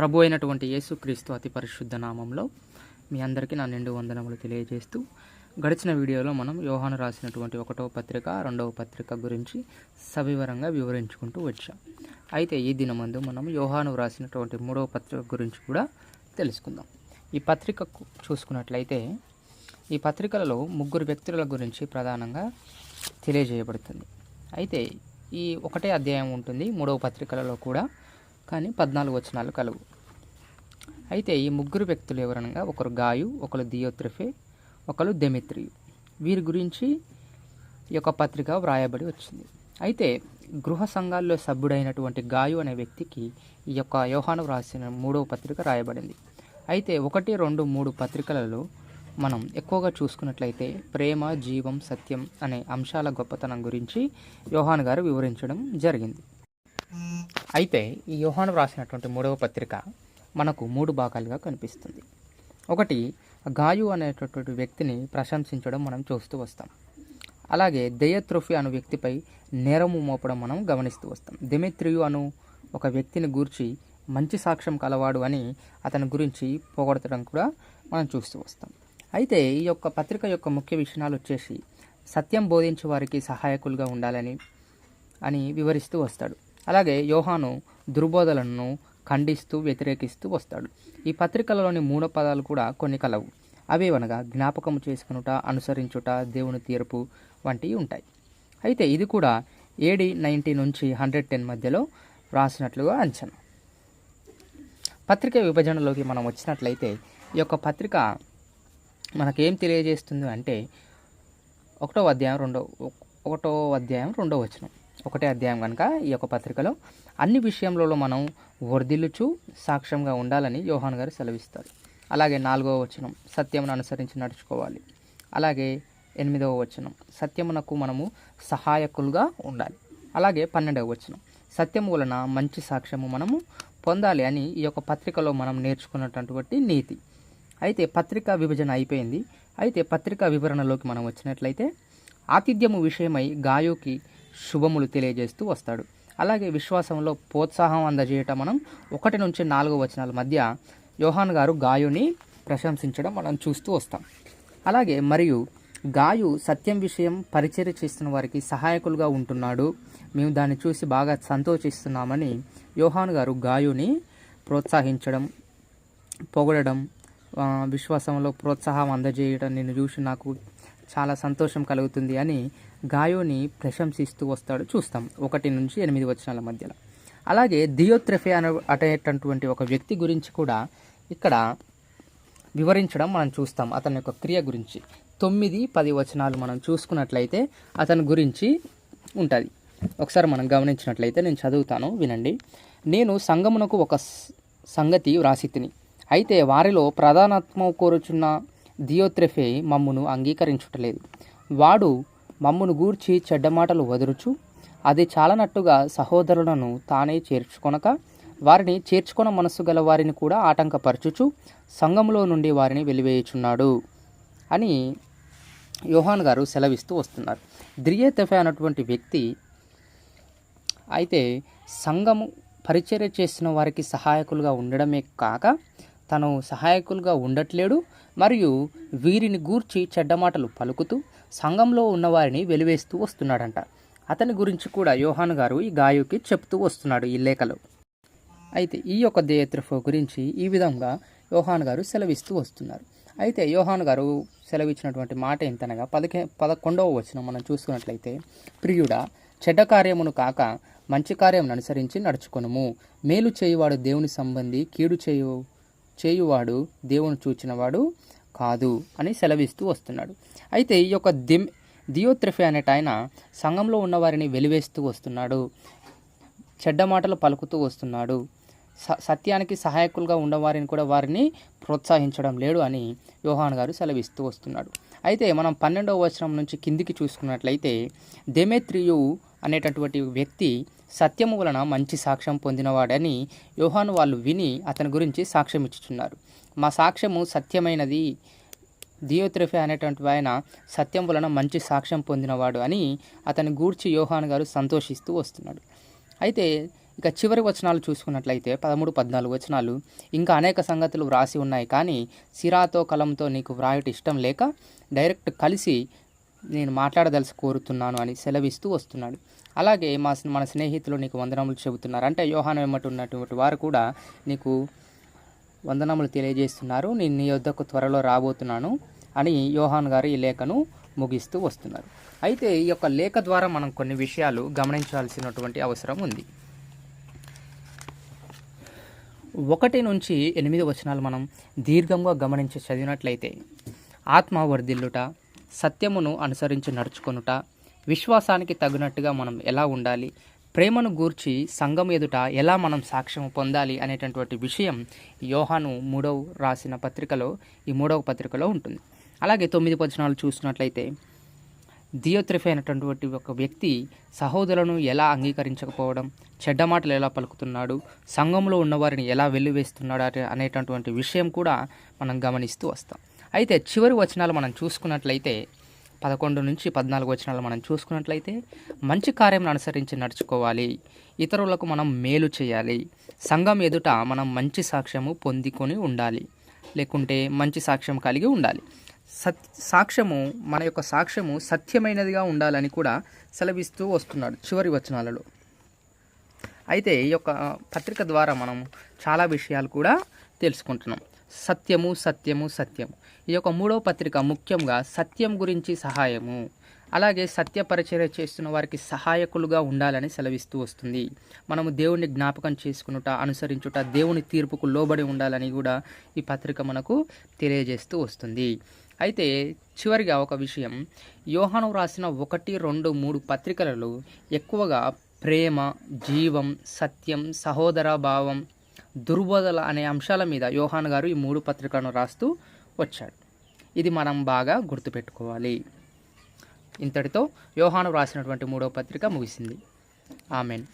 ప్రభు అయినటువంటి యేసుక్రీస్తు అతి పరిశుద్ధ నామంలో మీ అందరికీ నా నిండు వందనములు తెలియజేస్తూ గడిచిన వీడియోలో మనం యోహాను రాసినటువంటి ఒకటవ పత్రిక రెండవ పత్రిక గురించి సవివరంగా వివరించుకుంటూ వచ్చాం. అయితే ఈ దినమందు మనం యోహాను రాసినటువంటి మూడవ పత్రిక గురించి కూడా తెలుసుకుందాం. ఈ పత్రిక చూసుకున్నట్లయితే ఈ పత్రికలలో ముగ్గురు వ్యక్తుల గురించి ప్రధానంగా తెలియజేయబడుతుంది. అయితే ఈ ఒకటే అధ్యాయం ఉంటుంది మూడవ పత్రికలలో కూడా కానీ పద్నాలుగు వచనాలు కలవు. అయితే ఈ ముగ్గురు వ్యక్తులు ఎవరనగా ఒకరు గాయు ఒకరు దియోత్రిఫే ఒకరు దెమిత్రియు వీరి గురించి ఈ యొక్క పత్రిక వ్రాయబడి వచ్చింది. అయితే గృహ సంఘాల్లో సభ్యుడైనటువంటి గాయు అనే వ్యక్తికి ఈ యొక్క యోహాను వ్రాసిన మూడవ పత్రిక రాయబడింది. అయితే ఒకటి రెండు మూడు పత్రికలలో మనం ఎక్కువగా చూసుకున్నట్లయితే ప్రేమ జీవం సత్యం అనే అంశాల గొప్పతనం గురించి యోహాన్ గారు వివరించడం జరిగింది. అయితే ఈ యోహాను రాసినటువంటి మూడవ పత్రిక మనకు మూడు భాగాలుగా కనిపిస్తుంది. ఒకటి గాయు అనేటటువంటి వ్యక్తిని ప్రశంసించడం మనం చూస్తూ వస్తాం. అలాగే దయత్రోఫి అను వ్యక్తిపై నేరము మోపడం మనం గమనిస్తూ వస్తాం. దెమెత్రియు అను ఒక వ్యక్తిని గూర్చి మంచి సాక్ష్యం కలవాడు అని అతని గురించి పోగొడతడం కూడా మనం చూస్తూ వస్తాం. అయితే ఈ యొక్క పత్రిక యొక్క ముఖ్య విషయాలు వచ్చేసి సత్యం బోధించే వారికి సహాయకులుగా ఉండాలని అని వివరిస్తూ వస్తాడు. అలాగే యోహాను దుర్బోధలను ఖండిస్తూ వ్యతిరేకిస్తూ వస్తాడు. ఈ పత్రికలలోని మూడు పదాలు కూడా కొన్ని కలవు. అవేవనగా జ్ఞాపకం చేసుకునుట అనుసరించుట దేవుని తీర్పు వంటివి ఉంటాయి. అయితే ఇది కూడా ఏడి నైంటీ నుంచి హండ్రెడ్ టెన్ మధ్యలో రాసినట్లుగా అంచనా. పత్రిక విభజనలోకి మనం వచ్చినట్లయితే ఈ యొక్క పత్రిక మనకేం తెలియజేస్తుంది అంటే ఒకటో అధ్యాయం రెండో ఒకటో అధ్యాయం రెండో వచనం. ఒకటే అధ్యాయం కనుక ఈ యొక్క పత్రికలో అన్ని విషయంలో మనం వర్ధిల్లుచు సాక్ష్యంగా ఉండాలని యోహాన్ గారు సెలవిస్తారు. అలాగే నాలుగవ వచనం సత్యమును అనుసరించి నడుచుకోవాలి. అలాగే ఎనిమిదవ వచనం సత్యమునకు మనము సహాయకులుగా ఉండాలి. అలాగే పన్నెండవ వచనం సత్యము వలన మంచి సాక్ష్యము మనము పొందాలి అని ఈ యొక్క పత్రికలో మనం నేర్చుకున్నటువంటి నీతి. అయితే పత్రిక విభజన అయిపోయింది. అయితే పత్రికా వివరణలోకి మనం వచ్చినట్లయితే ఆతిథ్యము విషయమై గాయోకి శుభములు తెలియజేస్తూ వస్తాడు. అలాగే విశ్వాసంలో ప్రోత్సాహం అందజేయటం మనం ఒకటి నుంచి నాలుగు వచనాల మధ్య యోహాన్ గారు గాయుని ప్రశంసించడం మనం చూస్తూ వస్తాం. అలాగే మరియు గాయు సత్యం విషయం పరిచర్య చేస్తున్న వారికి సహాయకులుగా ఉంటున్నాడు. మేము దాన్ని చూసి బాగా సంతోషిస్తున్నామని యోహాన్ గారు గాయుని ప్రోత్సహించడం పొగడడం విశ్వాసంలో ప్రోత్సాహం అందజేయడం నిన్ను చూసి నాకు చాలా సంతోషం కలుగుతుంది అని గాయోని ప్రశంసిస్తూ వస్తాడు. చూస్తాం. ఒకటి నుంచి ఎనిమిది వచనాల మధ్యలో. అలాగే దియోత్రెఫే అనే అనేటటువంటి ఒక వ్యక్తి గురించి కూడా ఇక్కడ వివరించడం మనం చూస్తాం. అతని యొక్క క్రియ గురించి. తొమ్మిది పది వచనాలు మనం చూసుకున్నట్లయితే అతని గురించి ఉంటుంది. ఒకసారి మనం గమనించినట్లయితే నేను చదువుతాను వినండి. నేను సంగమునకు ఒక సంగతి వ్రాసి తిని అయితే వారిలో ప్రధానత్వం కోరుచున్న దియోత్రెఫే మమ్మును అంగీకరించుటలేదు. వాడు మమ్మును గూర్చి చెడ్డ మాటలు వదురుచు అది చాలనట్టుగా సహోదరులను తానే చేర్చుకొనక వారిని చేర్చుకొన మనస్సు గల వారిని కూడా ఆటంకపరచుచు సంఘంలో నుండి వారిని వెలివేయుచున్నాడు అని యోహాన్ గారు సెలవిస్తూ వస్తున్నారు. ద్రియేతెఫే అన్నటువంటి వ్యక్తి అయితే సంఘము పరిచర్య చేస్తున్న వారికి సహాయకులుగా ఉండడమే కాక తను సహాయకులుగా ఉండట్లేడు మరియు వీరిని గూర్చి చెడ్డ మాటలు పలుకుతూ సంఘంలో ఉన్నవారిని వెలివేస్తూ వస్తున్నాడంట. అతని గురించి కూడా యోహాన్ గారు ఈ గాయుకి చెప్తూ వస్తున్నాడు ఈ లేఖలో. అయితే ఈ యొక్క దేయత్రఫో గురించి ఈ విధంగా యోహాన్ గారు సెలవిస్తూ వస్తున్నారు. అయితే యోహాన్ గారు సెలవిచ్చినటువంటి మాట ఎంతనగా పదకే పదకొండవ వచనం మనం చూసుకున్నట్లయితే ప్రియుడా చెడ్డ కార్యమును కాక మంచి కార్యమును అనుసరించి నడుచుకొనుము. మేలు చేయువాడు దేవుని సంబంధి కీడు చేయు చేయువాడు దేవుని చూచినవాడు కాదు అని సెలవిస్తూ వస్తున్నాడు. అయితే ఈ యొక్క దిమ్ దియోత్రఫీ అనేట ఆయన సంఘంలో ఉన్నవారిని వెలివేస్తూ వస్తున్నాడు. చెడ్డ మాటలు పలుకుతూ వస్తున్నాడు. స సత్యానికి సహాయకులుగా ఉన్నవారిని కూడా వారిని ప్రోత్సహించడం లేడు అని యోహాన్ గారు సెలవిస్తూ వస్తున్నాడు. అయితే మనం పన్నెండవ వచనం నుంచి కిందికి చూసుకున్నట్లయితే దెమెత్రియు అనేటటువంటి వ్యక్తి సత్యము వలన మంచి సాక్ష్యం పొందినవాడని యోహాను వాళ్ళు విని అతని గురించి సాక్ష్యం ఇచ్చుచున్నారు. మా సాక్ష్యము సత్యమైనది దియోత్రఫి అనేటువంటి ఆయన సత్యం వలన మంచి సాక్ష్యం పొందినవాడు అని అతని గూర్చి యోహాన్ గారు సంతోషిస్తూ వస్తున్నాడు. అయితే ఇక చివరి వచనాలు చూసుకున్నట్లయితే పదమూడు పద్నాలుగు వచనాలు ఇంకా అనేక సంగతులు వ్రాసి ఉన్నాయి కానీ సిరాతో కలంతో నీకు వ్రాయట ఇష్టం లేక డైరెక్ట్ కలిసి నేను మాట్లాడదలసి కోరుతున్నాను అని సెలవిస్తూ వస్తున్నాడు. అలాగే మా మన స్నేహితులు నీకు వందనములు చెబుతున్నారు. అంటే యోహాను వెమ్మటి ఉన్నటువంటి వారు కూడా నీకు వందనములు తెలియజేస్తున్నారు. నేను నీ వద్దకు త్వరలో రాబోతున్నాను అని యోహాన్ గారు ఈ లేఖను ముగిస్తూ వస్తున్నారు. అయితే ఈ యొక్క లేఖ ద్వారా మనం కొన్ని విషయాలు గమనించాల్సినటువంటి అవసరం ఉంది. ఒకటి నుంచి ఎనిమిది వచనాలు మనం దీర్ఘంగా గమనించి చదివినట్లయితే ఆత్మ వర్ధిల్లుట సత్యమును అనుసరించి నడుచుకొనుట విశ్వాసానికి తగినట్టుగా మనం ఎలా ఉండాలి? ప్రేమను గూర్చి సంఘం ఎదుట ఎలా మనం సాక్ష్యం పొందాలి అనేటటువంటి విషయం యోహాను మూడవ రాసిన పత్రికలో ఈ మూడవ పత్రికలో ఉంటుంది. అలాగే తొమ్మిది వచనాలు చూసినట్లయితే దియోత్రిఫ్ అయినటువంటి ఒక వ్యక్తి సహోదరులను ఎలా అంగీకరించకపోవడం చెడ్డ మాటలు ఎలా పలుకుతున్నాడు సంఘంలో ఉన్నవారిని ఎలా వెల్లువేస్తున్నాడు అనేటటువంటి విషయం కూడా మనం గమనిస్తూ వస్తాం. అయితే చివరి వచనాలు మనం చూసుకున్నట్లయితే పదకొండు నుంచి పద్నాలుగు వచనాలు మనం చూసుకున్నట్లయితే మంచి కార్యం అనుసరించి నడుచుకోవాలి. ఇతరులకు మనం మేలు చేయాలి. సంఘం ఎదుట మనం మంచి సాక్ష్యము పొందుకొని ఉండాలి. లేకుంటే మంచి సాక్ష్యం కలిగి ఉండాలి. సత్ సాక్ష్యము మన యొక్క సాక్ష్యము సత్యమైనదిగా ఉండాలని కూడా సెలవిస్తూ వస్తున్నాడు చివరి వచనాలలో. అయితే ఈ యొక్క పత్రిక ద్వారా మనం చాలా విషయాలు కూడా తెలుసుకుంటున్నాం. సత్యము సత్యము సత్యము. ఈ యొక్క మూడవ పత్రిక ముఖ్యంగా సత్యం గురించి సహాయము. అలాగే సత్యపరిచర్య చేస్తున్న వారికి సహాయకులుగా ఉండాలని సెలవిస్తూ వస్తుంది. మనము దేవుని జ్ఞాపకం చేసుకునుట అనుసరించుట దేవుని తీర్పుకు లోబడి ఉండాలని కూడా ఈ పత్రిక మనకు తెలియజేస్తూ వస్తుంది. అయితే చివరిగా ఒక విషయం. యోహాను రాసిన ఒకటి రెండు మూడు పత్రికలలో ఎక్కువగా ప్రేమ జీవం సత్యం సహోదర భావం దుర్బోధల అనే అంశాల మీద యోహాన్ గారు ఈ మూడు పత్రికలను రాస్తూ వచ్చాడు. ఇది మనం బాగా గుర్తుపెట్టుకోవాలి. ఇంతటితో యోహాను రాసినటువంటి మూడో పత్రిక ముగిసింది. ఆమెన్.